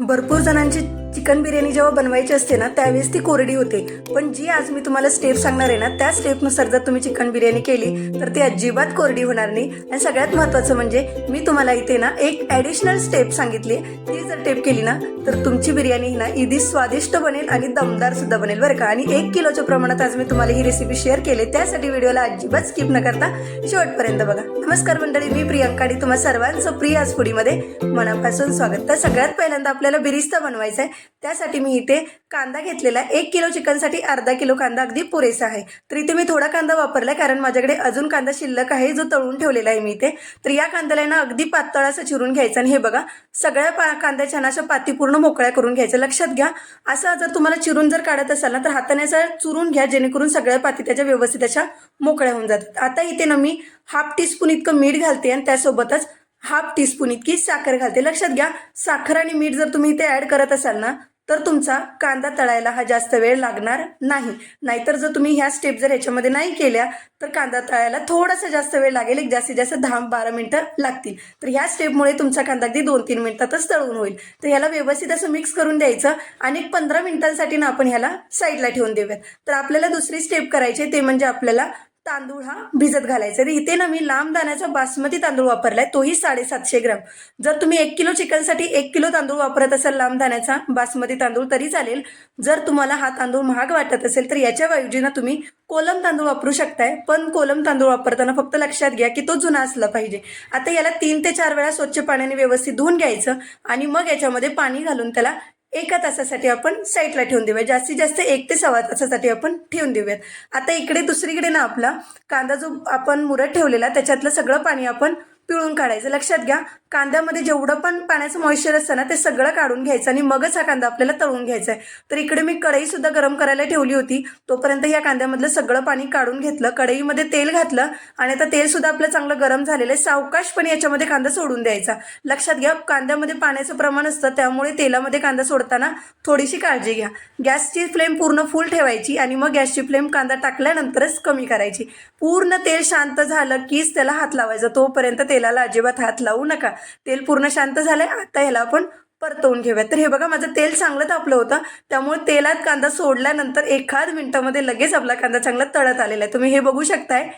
भरपूर जणांची चिकन बिर्याणी जेव्हा बनवायची असते ना त्यावेळेस ती कोरडी होते. पण जी आज मी तुम्हाला स्टेप सांगणार आहे ना त्या स्टेपनुसार जर तुम्ही चिकन बिर्याणी केली तर ती अजिबात कोरडी होणार नाही. आणि सगळ्यात महत्त्वाचं म्हणजे मी तुम्हाला इथे ना एक ॲडिशनल स्टेप सांगितली ती जर टेप केली ना तर तुमची बिर्याणी ही ना इदी स्वादिष्ट बनेल आणि दमदार सुद्धा बनेल बरं का. आणि एक किलोच्या प्रमाणात आज मी तुम्हाला ही रेसिपी शेअर केली त्यासाठी व्हिडिओला अजिबात स्किप न करता शेवटपर्यंत बघा. नमस्कार मंडळी मी प्रियंका आणि तुम्हा सर्वांचं प्रिय आज फुडीमध्ये मनापासून स्वागत. तर सगळ्यात पहिल्यांदा आपल्याला बिरिस्ता बनवायचा आहे. त्यासाठी मी इथे कांदा घेतलेला एक किलो चिकनसाठी अर्धा किलो कांदा अगदी पुरेसा आहे. तर इथे मी थोडा कांदा वापरला कारण माझ्याकडे अजून कांदा शिल्लक आहे जो तळून ठेवलेला आहे मी इथे. तर या कांद्याला ना अगदी पातळ असं चिरून घ्यायचं आणि हे बघा सगळ्या पा कांद्याच्या ना अशा पाती पूर्ण मोकळ्या करून घ्यायचं. लक्षात घ्या असं जर तुम्हाला चिरून जर काढत असाल ना तर हाताने असं चुरून घ्या जेणेकरून सगळ्या पाती त्याच्या व्यवस्थित अशा मोकळ्या होऊन जातात. आता इथे ना मी हाफ टीस्पून इतकं मीठ घालते आणि त्यासोबतच हाफ टीस्पून इतकी साखर घालते. लक्षात घ्या साखर आणि मीठ जर तुम्ही इथे ॲड करत असाल ना तर तुमचा कांदा तळायला हा जास्त वेळ लागणार नाही. नाहीतर जर तुम्ही ह्या स्टेप जर ह्याच्यामध्ये नाही केल्या तर कांदा तळायला थोडासा जास्त वेळ लागेल. एक जास्तीत जास्त दहा बारा मिनटं लागतील. तर ह्या स्टेपमुळे तुमचा कांदा अगदी दोन तीन मिनिटातच तळून होईल. तर ह्याला व्यवस्थित असं मिक्स करून द्यायचं आणि एक पंधरा मिनिटांसाठी ना आपण ह्याला साईडला ठेवून देऊयात. तर आपल्याला दुसरी स्टेप करायची ते म्हणजे आपल्याला तांदूळ हा भिजत घालायचा. तर इथे ना मी लांब दाण्याचा बासमती तांदूळ वापरलाय तोही साडेसातशे ग्राम. जर तुम्ही एक किलो चिकनसाठी एक किलो तांदूळ वापरत असाल लांब दाण्याचा बासमती तांदूळ तरी चालेल. जर तुम्हाला हा तांदूळ महाग वाटत असेल तर याच्या ऐवजी ना तुम्ही कोलम तांदूळ वापरू शकताय. पण कोलम तांदूळ वापरताना फक्त लक्षात घ्या की तो जुना असला पाहिजे. आता याला तीन ते चार वेळा स्वच्छ पाण्याने व्यवस्थित धुवून घ्यायचं आणि मग याच्यामध्ये पाणी घालून त्याला एका तासासाठी आपण साईडला ठेवून देऊया. जास्तीत जास्त एक ते सव्वा तासासाठी आपण ठेवून देऊयात. आता इकडे दुसरीकडे ना आपला कांदा जो आपण मुरत ठेवलेला त्याच्यातलं सगळं पाणी आपण पिळून काढायचं. लक्षात घ्या कांद्यामध्ये जेवढं पण पाण्याचं मॉइश्चर असतं ना ते सगळं काढून घ्यायचं आणि मगच हा कांदा आपल्याला तळून घ्यायचा आहे तर इकडे मी कढई सुद्धा गरम करायला ठेवली होती. तोपर्यंत या कांद्यामधलं सगळं पाणी काढून घेतलं. कढईमध्ये तेल घातलं आणि आता तेल सुद्धा आपलं चांगलं गरम झालेलं आहे. सावकाशपणे याच्यामध्ये कांदा सोडून द्यायचा. लक्षात घ्या कांद्यामध्ये पाण्याचं प्रमाण असतं त्यामुळे तेलामध्ये कांदा सोडताना थोडीशी काळजी घ्या. गॅसची फ्लेम पूर्ण फुल ठेवायची आणि मग गॅसची फ्लेम कांदा टाकल्यानंतरच कमी करायची. पूर्ण तेल शांत झालं कीच त्याला हात लावायचा. तोपर्यंत तेल तेलाला अजिबात हात लावू नका. तेल पूर्ण शांत झालंय आता ह्याला आपण परतवून घेऊयात. तर हे बघा माझं तेल चांगलं तापलं होतं. त्यामुळे तेलात कांदा सोडल्यानंतर एखाद मिनिटामध्ये लगेच आपला कांदा चांगला तळत आलेला आहे. तुम्ही हे बघू शकताय.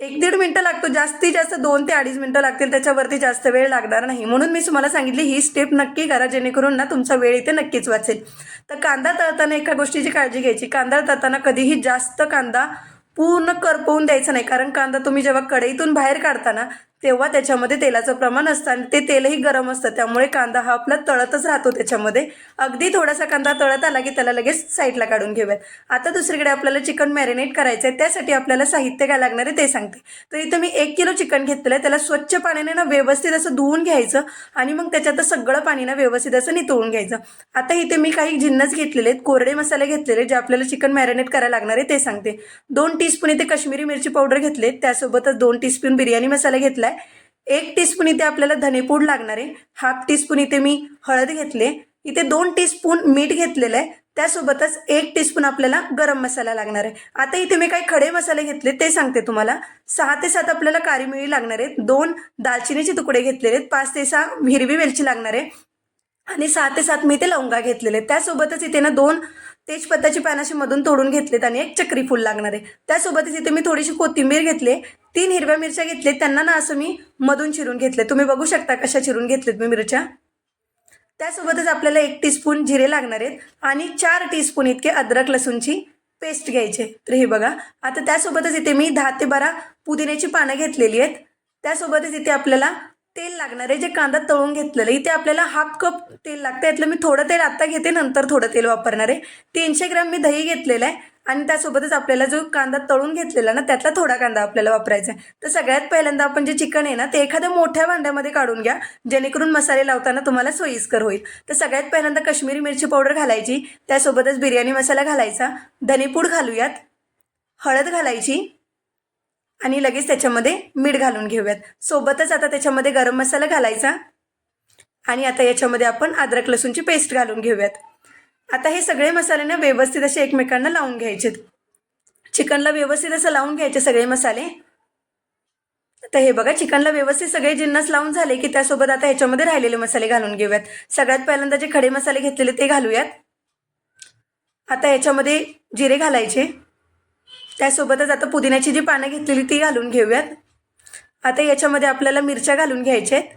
एक दीड मिनटं लागतो. जास्तीत जास्त दोन ते अडीच मिनटं लागतील. त्याच्यावरती जास्त वेळ लागणार नाही. म्हणून मी तुम्हाला सांगितली ही स्टेप नक्की करा. जेणेकरून ना तुमचा वेळ इथे नक्कीच वाचेल. तर कांदा तळताना एका गोष्टीची काळजी घ्यायची. कांदा तळताना कधीही जास्त कांदा पूर्ण करपवून द्यायचा नाही. कारण कांदा तुम्ही जेव्हा कढईतून बाहेर काढताना तेव्हा त्याच्यामध्ये तेलाचं प्रमाण असतं आणि ते तेलही गरम असतं. त्यामुळे कांदा हा आपला तळतच राहतो त्याच्यामध्ये. अगदी थोडासा कांदा तळत आला की त्याला लगेच साईडला काढून घेऊयात. आता दुसरीकडे आपल्याला चिकन मॅरिनेट करायचं आहे त्यासाठी आपल्याला साहित्य काय लागणार आहे ते सांगते. तर इथं मी एक किलो चिकन घेतलेलं आहे त्याला स्वच्छ पाण्याने ना व्यवस्थित असं धुवून घ्यायचं आणि मग त्याच्यात सगळं पाणी ना व्यवस्थित असं नितळून घ्यायचं. आता इथे मी काही जिन्नस घेतलेले आहेत. कोरडे मसाले घेतलेले जे आपल्याला चिकन मॅरिनेट करायला लागणार आहे ते सांगते. दोन टीस्पून इथे काश्मीरी मिरची पावडर घेतले त्यासोबतच दोन टीस्पून बिर्याणी मसाला एक टीस्पून इथे आपल्याला धनेपूड लागणार आहे. हाफ टीस्पून इथे मी हळद घेतले इथे दोन टीस्पून मीठ घेतलेलं आहे. त्यासोबतच एक टीस्पून आपल्याला गरम मसाला लागणार आहे. आता इथे मी काही खडे मसाले घेतले ते सांगते तुम्हाला. सहा ते सात आपल्याला काळी मिळी लागणार आहेत. दोन दालचिनीचे तुकडे घेतलेले आहेत. पाच ते सहा हिरवी वेलची लागणार आहे. आणि सहा ते सात मी इथे लवंगा घेतलेले आहेत. त्यासोबतच इथे ना दोन तेजपत्ताची पानं अशी मधून तोडून घेतलेत आणि एक चक्री फूल लागणार आहे. त्यासोबतच इथे मी थोडीशी कोथिंबीर घेतली तीन हिरव्या मिरच्या घेतले त्यांना ना असं मी मधून चिरून घेतले तुम्ही बघू शकता कशा चिरून घेतलेत मी मिरच्या. त्यासोबतच आपल्याला एक टीस्पून जिरे लागणार आहेत आणि चार टीस्पून इतके अद्रक लसूणची पेस्ट घ्यायचे तर हे बघा. आता त्यासोबतच इथे मी दहा ते बारा पुदिन्याची पानं घेतलेली आहेत. त्यासोबतच इथे आपल्याला तेल लागणार आहे जे कांदा तळून घेतलेलं इथे आपल्याला हाफ कप तेल लागतं यातलं मी थोडं तेल आत्ता घेते नंतर थोडं तेल वापरणार आहे. तीनशे ग्रॅम मी दही घेतलेलं आहे आणि त्यासोबतच आपल्याला जो कांदा तळून घेतलेला ना त्यातला थोडा कांदा आपल्याला वापरायचा आहे. तर सगळ्यात पहिल्यांदा आपण जे चिकन आहे ना ते एखाद्या मोठ्या भांड्यामध्ये काढून घ्या जेणेकरून मसाले लावताना तुम्हाला सोयीस्कर होईल. तर सगळ्यात पहिल्यांदा कश्मीरी मिरची पावडर घालायची त्यासोबतच बिर्याणी मसाला घालायचा धनेपूड घालूयात हळद घालायची आणि लगेच त्याच्यामध्ये मीठ घालून घेऊयात. सोबतच आता त्याच्यामध्ये गरम मसाला घालायचा. आणि आता याच्यामध्ये आपण अद्रक लसूणची पेस्ट घालून घेऊयात. आता हे सगळे मसाले ना व्यवस्थित असे एकमेकांना लावून घ्यायचे चिकनला व्यवस्थित असं लावून घ्यायचे सगळे मसाले. तर हे बघा चिकनला व्यवस्थित सगळे जिन्नस लावून झाले की त्यासोबत आता ह्याच्यामध्ये राहिलेले मसाले घालून घेऊयात. सगळ्यात पहिल्यांदा जे खडे मसाले घेतलेले ते घालूयात. आता याच्यामध्ये जिरे घालायचे. त्यासोबतच आता पुदिन्याची जी पानं घेतलेली ती घालून घेऊयात. आता याच्यामध्ये आपल्याला मिरच्या घालून घ्यायच्या आहेत.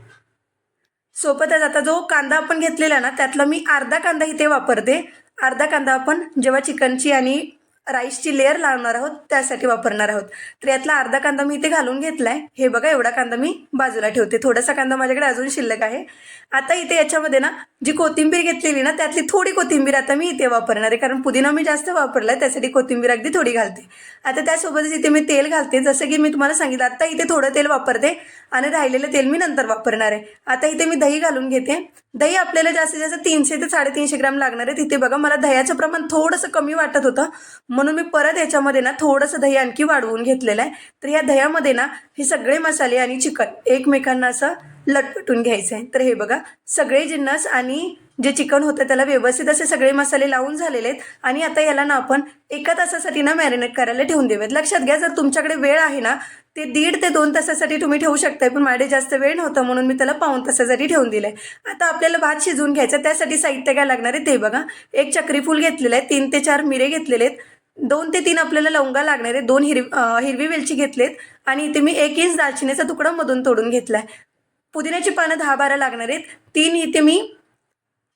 सोबतच आता जो कांदा आपण घेतलेला ना त्यातला मी अर्धा कांदा इथे वापरते. अर्धा कांदा आपण जेव्हा चिकनची आणि राईसची लेअर लावणार आहोत त्यासाठी वापरणार आहोत. तर यातला अर्धा कांदा मी इथे घालून घेतला आहे हे बघा एवढा कांदा मी बाजूला ठेवते. थोडासा कांदा माझ्याकडे अजून शिल्लक आहे. आता इथे याच्यामध्ये ना जी कोथिंबीर घेतलेली ना त्यातली थोडी कोथिंबीर आता मी इथे वापरणार आहे. कारण पुदिना मी जास्त वापरला आहे त्यासाठी कोथिंबीर अगदी थोडी घालते. आता त्यासोबतच इथे मी तेल घालते. जसं की मी तुम्हाला सांगितलं आता इथे थोडं तेल वापरते आणि राहिलेलं तेल मी नंतर वापरणार आहे. आता इथे मी दही घालून घेते. दही आपल्याला जास्तीत जास्त तीनशे ते साडेतीनशे ग्राम लागणार आहे. तिथे बघा मला दह्याचं प्रमाण थोडंसं कमी वाटत होतं. म्हणून मी परत याच्यामध्ये ना थोडंसं दही आणखी वाढवून घेतलेलं आहे. तर या दह्यामध्ये ना हे सगळे मसाले आणि चिकन एकमेकांना असं लटपटून घ्यायचं आहे. तर हे बघा सगळे जिन्नस आणि जे चिकन होतं त्याला व्यवस्थित असे सगळे मसाले लावून झालेले आहेत. आणि आता याला ना आपण एका तासासाठी ना मॅरिनेट करायला ठेवून देऊयात लक्षात घ्या जर तुमच्याकडे वेळ आहे ना ते दीड ते दोन तासासाठी तुम्ही ठेवू शकताय पण माझे जास्त वेळ नव्हता म्हणून मी त्याला पाऊन तासासाठी ठेवून दिलं आहे आता आपल्याला भात शिजवून घ्यायचा त्यासाठी साहित्य काय लागणार आहे ते बघा. एक चक्रीफूल घेतलेलं आहे तीन ते चार मिरे घेतलेले आहेत. दोन ते तीन आपल्याला लवंगा लागणार आहे दोन हिरवी हिरवी वेलची घेतलेत आणि इथे मी एक इंच दालचिनीचा तुकडा मधून तोडून घेतला आहे पुदिन्याची पानं दहा बारा लागणार आहेत. तीन इथे मी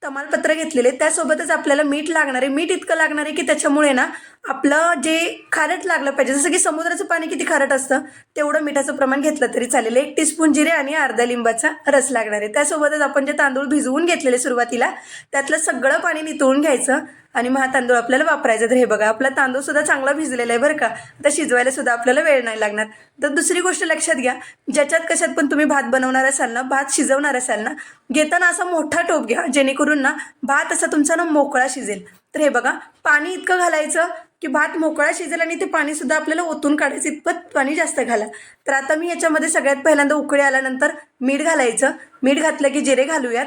तमालपत्र घेतलेले त्यासोबतच आपल्याला मीठ लागणार आहे. मीठ इतकं लागणार आहे की त्याच्यामुळे ना आपलं जे खारट लागलं पाहिजे जसं की समुद्राचं पाणी किती खारट असतं तेवढं मिठाचं प्रमाण घेतलं तरी चालेल. एक टीस्पून जिरे आणि अर्धा लिंबाचा रस लागणार आहे. त्यासोबतच आपण जे तांदूळ भिजवून घेतलेले सुरुवातीला त्यातलं सगळं पाणी नितळून घ्यायचं. आणि मग हा तांदूळ आपल्याला वापरायचा. तर हे बघा आपला तांदूळ सुद्धा चांगला भिजलेला आहे बरं का. तर शिजवायला सुद्धा आपल्याला वेळ नाही लागणार. तर दुसरी गोष्ट लक्षात घ्या ज्याच्यात कशात पण तुम्ही भात बनवणार असाल ना भात शिजवणार असाल ना घेताना असा मोठा टोप घ्या जेणेकरून ना भात असा तुमचा ना मोकळा शिजेल. तर हे बघा पाणी इतकं घालायचं की भात मोकळा शिजेल आणि ते पाणी सुद्धा आपल्याला ओतून काढायचं. इतपत पाणी जास्त घाला. तर आता मी याच्यामध्ये सगळ्यात पहिल्यांदा उकळी आल्यानंतर मीठ घालायचं. मीठ घातलं की जिरे घालूयात.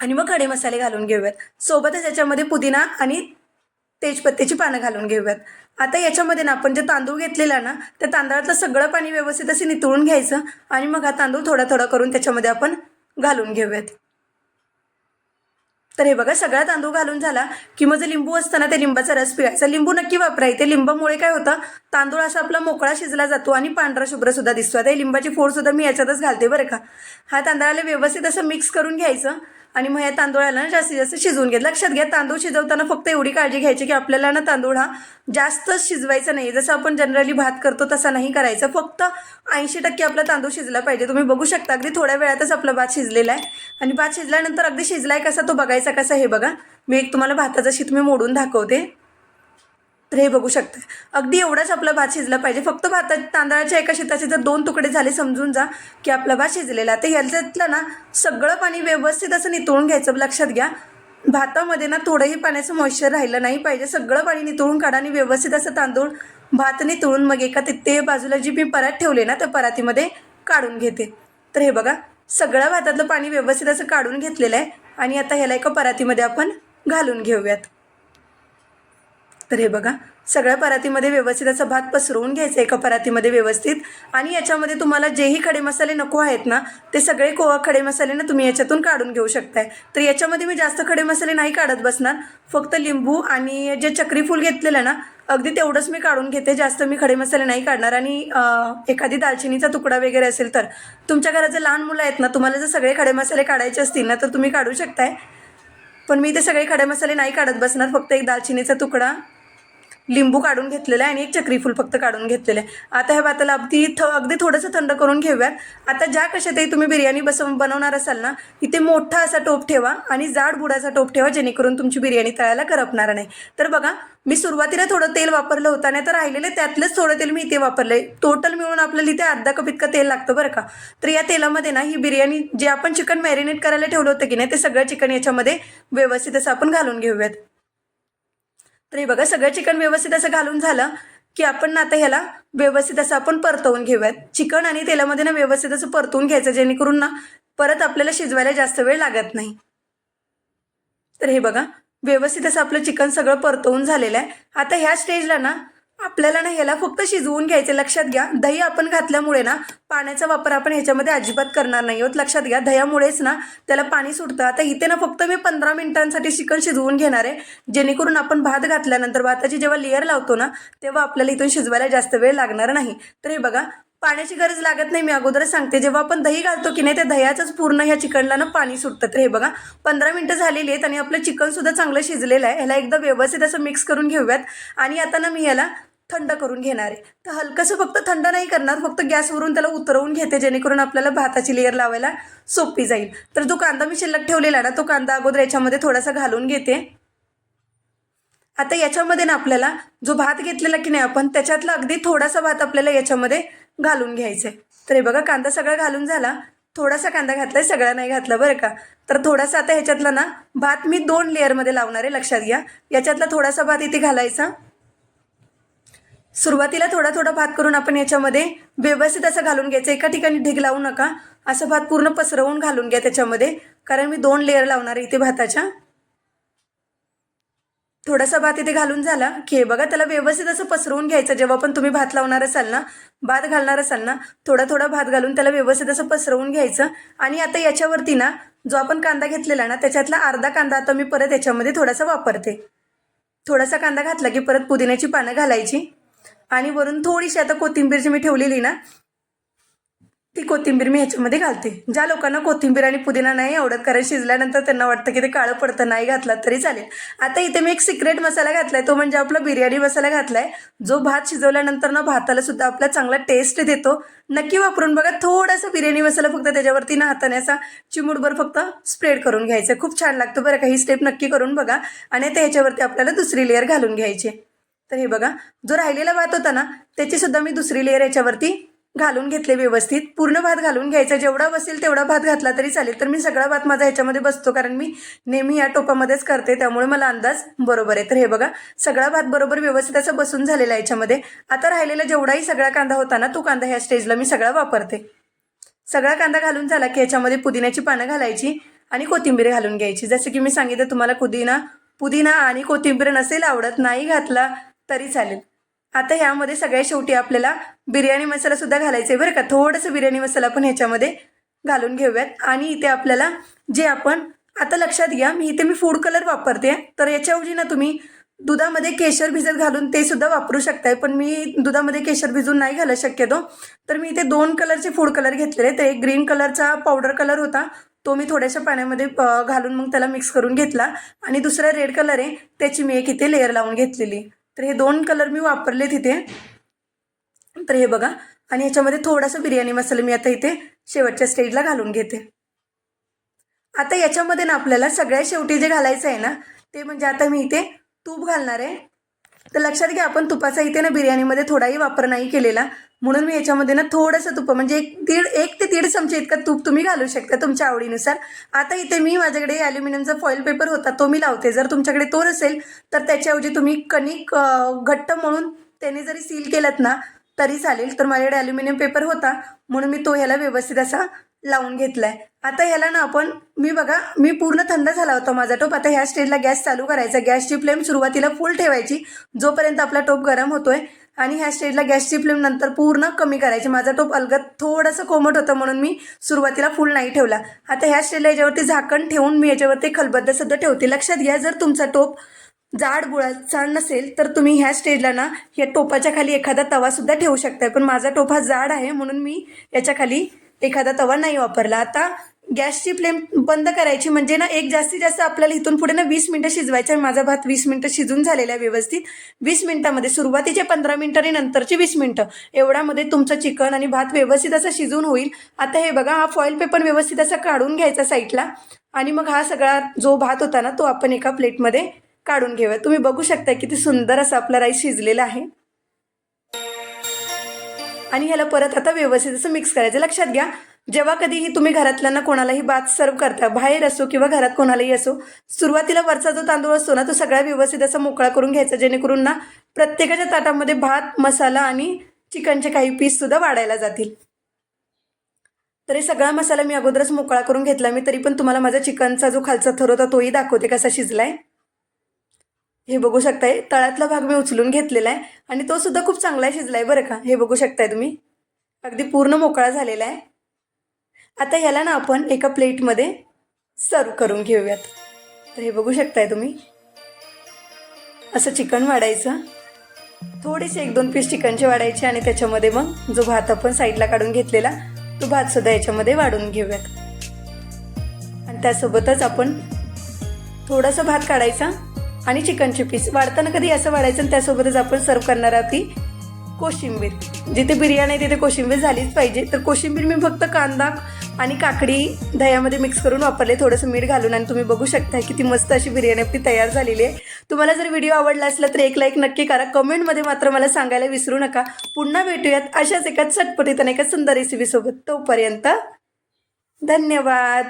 आणि मग खडे मसाले घालून घेऊयात. सोबतच याच्यामध्ये पुदिना आणि तेजपत्त्याची पानं घालून घेऊयात. आता याच्यामध्ये ना आपण जे तांदूळ घेतलेला ना त्या तांदळातलं सगळं पाणी व्यवस्थित असे नितळून घ्यायचं आणि मग हा तांदूळ थोडा थोडा करून त्याच्यामध्ये आपण घालून घेऊयात. तर हे बघा सगळा तांदूळ घालून झाला की मग जे लिंबू असताना ते लिंबाचा रस पिळायचा. लिंबू नक्की वापरायचे लिंबामुळे काय होतं तांदूळ असा आपला मोकळा शिजला जातो आणि पांढरा शुभ्र सुद्धा दिसतो. आता हे लिंबाची फोड सुद्धा मी याच्यातच घालते बरं का. हा तांदळाला व्यवस्थित असं मिक्स करून घ्यायचं. आणि मग या तांदूळाला ना जास्तीत जास्त शिजवून घ्या लक्षात घ्या तांदूळ शिजवताना फक्त एवढी काळजी घ्यायची की आपल्याला ना तांदूळ हा जास्त शिजवायचा नाही. जसं आपण जनरली भात करतो तसा नाही करायचा. फक्त ऐंशी टक्के आपला तांदूळ शिजला पाहिजे. तुम्ही बघू शकता अगदी थोड्या वेळातच आपला भात शिजलेला आहे. आणि भात शिजल्यानंतर अगदी शिजलाय कसा तो बघायचा कसा हे बघा. मी एक तुम्हाला भाताचा शीत मी मोडून दाखवते. तर हे बघू शकता. अगदी एवढाच आपला भात शिजला पाहिजे. फक्त भाता तांदळाच्या एका शेताचे जर दोन तुकडे झाले समजून जा की आपला भात शिजलेला तर ह्याच्यातलं ना सगळं पाणी व्यवस्थित असं नितळून घ्यायचं. लक्षात घ्या. भातामध्ये ना थोडंही पाण्याचं मॉइश्चर राहिलं नाही पाहिजे. सगळं पाणी नितळून काढा आणि व्यवस्थित असं तांदूळ भात नितळून मग एका ते- ते बाजूला जी मी परात ठेवले ना त्या परातीमध्ये काढून घेते. तर हे बघा सगळं भातातलं पाणी व्यवस्थित असं काढून घेतलेलं आहे. आणि आता ह्याला एका परातीमध्ये आपण घालून घेऊयात. तर हे बघा सगळ्या परातीमध्ये व्यवस्थित असा भात पसरवून घ्यायचा एका परातीमध्ये व्यवस्थित. आणि याच्यामध्ये तुम्हाला जेही खडे मसाले नको आहेत ना ते सगळे को खडे मसाले ना तुम्ही याच्यातून काढून घेऊ शकताय. तर याच्यामध्ये मी जास्त खडे मसाले नाही काढत बसणार फक्त लिंबू आणि जे चक्रीफूल घेतलेलं ना अगदी तेवढंच मी काढून घेते जास्त मी खडे मसाले नाही काढणार. आणि एखादी दालचिनीचा तुकडा वगैरे असेल तर तुमच्या घरात जे लहान मुलं आहेत ना तुम्हाला जर सगळे खडे मसाले काढायचे असतील ना तर तुम्ही काढू शकताय. पण मी ते सगळे खडे मसाले नाही काढत बसणार फक्त एक दालचिनीचा तुकडा लिंबू काढून घेतलेलं आहे आणि एक चक्रीफूल फक्त काढून घेतलेलं आहे. आता ह्या भाताला अगदी थ अगदी थोडंसं थंड करून घेऊयात. आता ज्या कशातही तुम्ही बिर्याणी बस बनवणार असाल ना इथे मोठा असा टोप ठेवा आणि जाड बुडाचा टोप ठेवा जेणेकरून तुमची बिर्याणी तळायला करपणार नाही. तर बघा मी सुरुवातीला थोडं तेल वापरलं होतं नाही तर राहिलेलं त्यातलंच थोडं तेल मी इथे वापरलं आहे टोटल मिळून आपल्याला इथे अर्धा कप इतकं तेल लागतं बरं का. तर या तेलामध्ये ना ही बिर्याणी जे आपण चिकन मॅरिनेट करायला ठेवलं होतं की नाही ते सगळं चिकन याच्यामध्ये व्यवस्थित असं आपण घालून घेऊयात. तर हे बघा सगळं चिकन व्यवस्थित असं घालून झालं की आपण ना आता ह्याला व्यवस्थित असं आपण परतवून घेऊयात. चिकन आणि तेलामध्ये ना व्यवस्थित असं परतवून घ्यायचं जेणेकरून ना परत आपल्याला शिजवायला जास्त वेळ लागत नाही. तर हे बघा व्यवस्थित असं आपलं चिकन सगळं परतवून झालेलं आहे. आता ह्या स्टेजला ना आपल्याला ना ह्याला फक्त शिजवून घ्यायचं. लक्षात घ्या दही आपण घातल्यामुळे ना पाण्याचा वापर आपण ह्याच्यामध्ये अजिबात करणार नाही आहोत लक्षात घ्या दह्यामुळेच ना त्याला पाणी सुटतं. आता इथे ना फक्त मी पंधरा मिनिटांसाठी चिकन शिजवून घेणार आहे. जेणेकरून आपण भात घातल्यानंतर भाताची जेव्हा लेअर लावतो ना तेव्हा आपल्याला इथून शिजवायला जास्त वेळ लागणार नाही. तर हे बघा पाण्याची गरज लागत नाही मी अगोदरच सांगते. जेव्हा आपण दही घालतो की नाही त्या दह्याचंच पूर्ण ह्या चिकनला ना पाणी सुटतं. तर हे बघा पंधरा मिनटं झालेली आहेत आणि आपलं चिकनसुद्धा चांगलं शिजलेलं आहे. ह्याला एकदा व्यवस्थित असं मिक्स करून घेऊयात. आणि आता ना मी ह्याला थंड करून घेणार आहे. तर हलकंसं फक्त थंड नाही करणार फक्त गॅसवरून त्याला उतरवून घेते जेणेकरून आपल्याला भाताची लेअर लावायला सोपी जाईल. तर जो कांदा मी शिल्लक ठेवलेला ना तो कांदा अगोदर याच्यामध्ये थोडासा घालून घेते. आता याच्यामध्ये ना आपल्याला जो भात घेतलेला की नाही आपण त्याच्यातला अगदी थोडासा भात आपल्याला याच्यामध्ये घालून घ्यायचा आहे तर हे बघा कांदा सगळा घालून झाला. थोडासा कांदा घातलाय सगळा नाही घातला बरं का. तर थोडासा आता ह्याच्यातला ना भात मी दोन लेअरमध्ये लावणार आहे लक्षात घ्या. याच्यातला थोडासा भात इथे घालायचा. सुरुवातीला थोडा थोडा भात करून आपण याच्यामध्ये व्यवस्थित असं घालून घ्यायचं. एका ठिकाणी ढीग लावू नका. असं भात पूर्ण पसरवून घालून घ्या त्याच्यामध्ये. कारण मी दोन लेअर लावणार आहे इथे भाताच्या. थोडासा भात इथे घालून झाला की हे बघा त्याला व्यवस्थित असं पसरवून घ्यायचं. जेव्हा पण तुम्ही भात लावणार असाल ना भात घालणार असाल ना थोडा थोडा भात घालून त्याला व्यवस्थित असं पसरवून घ्यायचं. आणि आता याच्यावरती ना जो आपण कांदा घेतलेला ना त्याच्यातला अर्धा कांदा आता मी परत याच्यामध्ये थोडासा वापरते. थोडासा कांदा घातला की परत पुदिन्याची पानं घालायची. आणि वरून थोडीशी आता कोथिंबीर जी मी ठेवलेली ना ती कोथिंबीर मी ह्याच्यामध्ये घालते. ज्या लोकांना कोथिंबीर आणि पुदिना नाही आवडत कारण शिजल्यानंतर त्यांना वाटतं की ते काळं पडतं नाही घातला तरी चालेल. आता इथे मी एक सिक्रेट मसाला घातलाय तो म्हणजे आपला बिर्याणी मसाला घातलाय. जो भात शिजवल्यानंतर ना भाताला सुद्धा आपला चांगला टेस्ट देतो. नक्की वापरून बघा थोडासा बिर्याणी मसाला फक्त त्याच्यावरती ना हाताने असा चिमूटभर फक्त स्प्रेड करून घ्यायचं. खूप छान लागतं बरं का ही स्टेप नक्की करून बघा. आणि आता ह्याच्यावरती आपल्याला दुसरी लेअर घालून घ्यायची तर हे बघा जो राहिलेला भात होता ना त्याची सुद्धा मी दुसरी लेअर याच्यावरती घालून घेतले व्यवस्थित. पूर्ण भात घालून घ्यायचा जेवढा बसेल तेवढा भात घातला तरी चालेल. तर मी सगळा भात माझा ह्याच्यामध्ये बसतो कारण मी नेहमी या टोपामध्येच करते त्यामुळे मला अंदाज बरोबर आहे. तर हे बघा सगळा भात बरोबर व्यवस्थित असं बसून झालेला याच्यामध्ये. आता राहिलेला जेवढाही सगळा कांदा होता ना तो कांदा ह्या स्टेजला मी सगळा वापरते. सगळा कांदा घालून झाला की याच्यामध्ये पुदिन्याची पानं घालायची आणि कोथिंबीर घालून घ्यायची. जसं की मी सांगितलं तुम्हाला पुदिना पुदिना आणि कोथिंबीर नसेल आवडत नाही घातला तरी चालेल. आता ह्यामध्ये सगळ्या शेवटी आपल्याला बिर्याणी मसाला सुद्धा घालायचा आहे बरं का. थोडंसं बिर्याणी मसाला पण ह्याच्यामध्ये घालून घेऊयात. आणि इथे आपल्याला जे आपण आता लक्षात घ्या मी इथे मी फूड कलर वापरते तर याच्याऐवजी ना तुम्ही दुधामध्ये केशर भिजत घालून ते सुद्धा वापरू शकताय. पण मी दुधामध्ये केशर भिजून नाही घालत शक्यतो. तर मी इथे दोन कलरचे फूड कलर घेतलेले तर एक ग्रीन कलरचा पावडर कलर होता. तो मी थोड्याशा पाण्यामध्ये घालून मग त्याला मिक्स करून घेतला. आणि दुसरा रेड कलर आहे. त्याची मी एक इथे लेअर लावून घेतलेली. तर हे दोन कलर मी वापरले तिथे. तर हे बघा. आणि ह्याच्यामध्ये थोडासा बिर्याणी मसाला मी आता इथे शेवटच्या स्टेजला घालून घेते. आता याच्यामध्ये ना आपल्याला सगळ्यात शेवटी जे घालायचं आहे ना ते म्हणजे आता मी इथे तूप घालणार आहे. तर लक्षात घ्या आपण तुपाचा इथे ना बिर्याणीमध्ये थोडाही वापर नाही केलेला. म्हणून मी याच्यामध्ये ना थोडंसं तुप म्हणजे एक दीड एक ते दीड चमचे इतका तूप तुम्ही घालू शकता तुमच्या आवडीनुसार. आता इथे मी माझ्याकडे ॲल्युमिनियमचा फॉईल पेपर होता तो मी लावते. जर तुमच्याकडे तो नसेल तर त्याच्याऐवजी तुम्ही कणिक घट्ट म्हणून त्याने जरी सील केलात ना तरी चालेल. तर माझ्याकडे ॲल्युमिनियम पेपर होता म्हणून मी तो ह्याला व्यवस्थित असा लावून घेतलाय. आता ह्याला ना आपण मी बघा मी पूर्ण थंड झाला होता माझा टोप. आता ह्या स्टेजला गॅस चालू करायचा. गॅसची फ्लेम सुरुवातीला फुल ठेवायची जोपर्यंत आपला टोप गरम होतोय आणि ह्या स्टेजला गॅसची फ्लेम नंतर पूर्ण कमी करायची. माझा टोप अलगत थोडंसं कोमट होतं म्हणून मी सुरुवातीला फुल नाही ठेवला. आता ह्या स्टेजला याच्यावरती झाकण ठेवून मी याच्यावरती खलबद्द सुद्धा ठेवते. लक्षात घ्या जर तुमचा टोप जाड बुळाचा नसेल तर तुम्ही ह्या स्टेजला ना या टोपाच्या खाली एखादा तवासुद्धा ठेवू शकता. पण माझा टोप हा जाड आहे म्हणून मी याच्या खाली एखादा तवा नाही वापरला. आता गॅसची फ्लेम बंद करायची म्हणजे ना एक जास्तीत जास्त आपल्याला इथून पुढे ना वीस मिनटं शिजवायचं आहे माझा भात वीस मिनटं शिजून झालेला आहे व्यवस्थित. वीस मिनटामध्ये सुरुवातीचे पंधरा मिनटं आणि नंतरचे वीस मिनटं. एवढ्यामध्ये तुमचं चिकन आणि भात व्यवस्थित असं शिजून होईल. आता हे बघा हा फॉईल पेपर व्यवस्थित असा काढून घ्यायचा साईडला आणि मग हा सगळा जो भात होता ना तो आपण एका प्लेटमध्ये काढून घेऊया. तुम्ही बघू शकता किती सुंदर असा आपला राईस शिजलेला आहे. आणि ह्याला परत आता व्यवस्थित असं मिक्स करायचं. लक्षात घ्या जेव्हा कधीही तुम्ही घरातल्यांना कोणालाही भात सर्व करता बाहेर असो किंवा घरात कोणालाही असो सुरुवातीला वरचा जो तांदूळ असतो ना तो सगळा व्यवस्थित असा मोकळा करून घ्यायचा जेणेकरून ना प्रत्येकाच्या ताटामध्ये भात मसाला आणि चिकनचे काही पीस सुद्धा वाढायला जातील. तरी सगळा मसाला मी अगोदरच मोकळा करून घेतला मी तरी पण तुम्हाला माझा चिकनचा जो खालचा थर होता तोही दाखवते कसा शिजलाय. हे बघू शकताय तळातला भाग मी उचलून घेतलेला आहे आणि तो सुद्धा खूप चांगला शिजला आहे बरं का हे बघू शकताय तुम्ही. अगदी पूर्ण मोकळा झालेला आहे. आता याला ना आपण एका प्लेटमध्ये सर्व करून घेऊयात. तर हे बघू शकताय तुम्ही. असं चिकन वाढायचं. थोडेसे एक दोन पीस चिकनचे वाढायचे आणि त्याच्यामध्ये मग जो भात आपण साईडला काढून घेतलेला तो भात सुद्धा याच्यामध्ये वाढून घेऊयात. आणि त्यासोबतच आपण थोडासा भात काढायचा आणि चिकनचे पीस वाढताना कधी असं वाढायचं आणि त्यासोबतच आपण सर्व करणार आहोत ती कोशिंबीर. जिथे बिर्याणी आहे तिथे कोशिंबीर झालीच पाहिजे. तर कोशिंबीर मी फक्त कांदा आणि काकडी दह्यामध्ये मिक्स करून वापरले. थोडंसं मीठ घालून आणि तुम्ही बघू शकता किती मस्त अशी बिर्याणी आपली तयार झालेली आहे. तुम्हाला जर व्हिडिओ आवडला असला तर एक लाईक नक्की करा. कमेंटमध्ये मात्र मला सांगायला विसरू नका. पुन्हा भेटूयात अशाच एका चटपटीत आणि एका सुंदर रेसिपीसोबत तोपर्यंत धन्यवाद.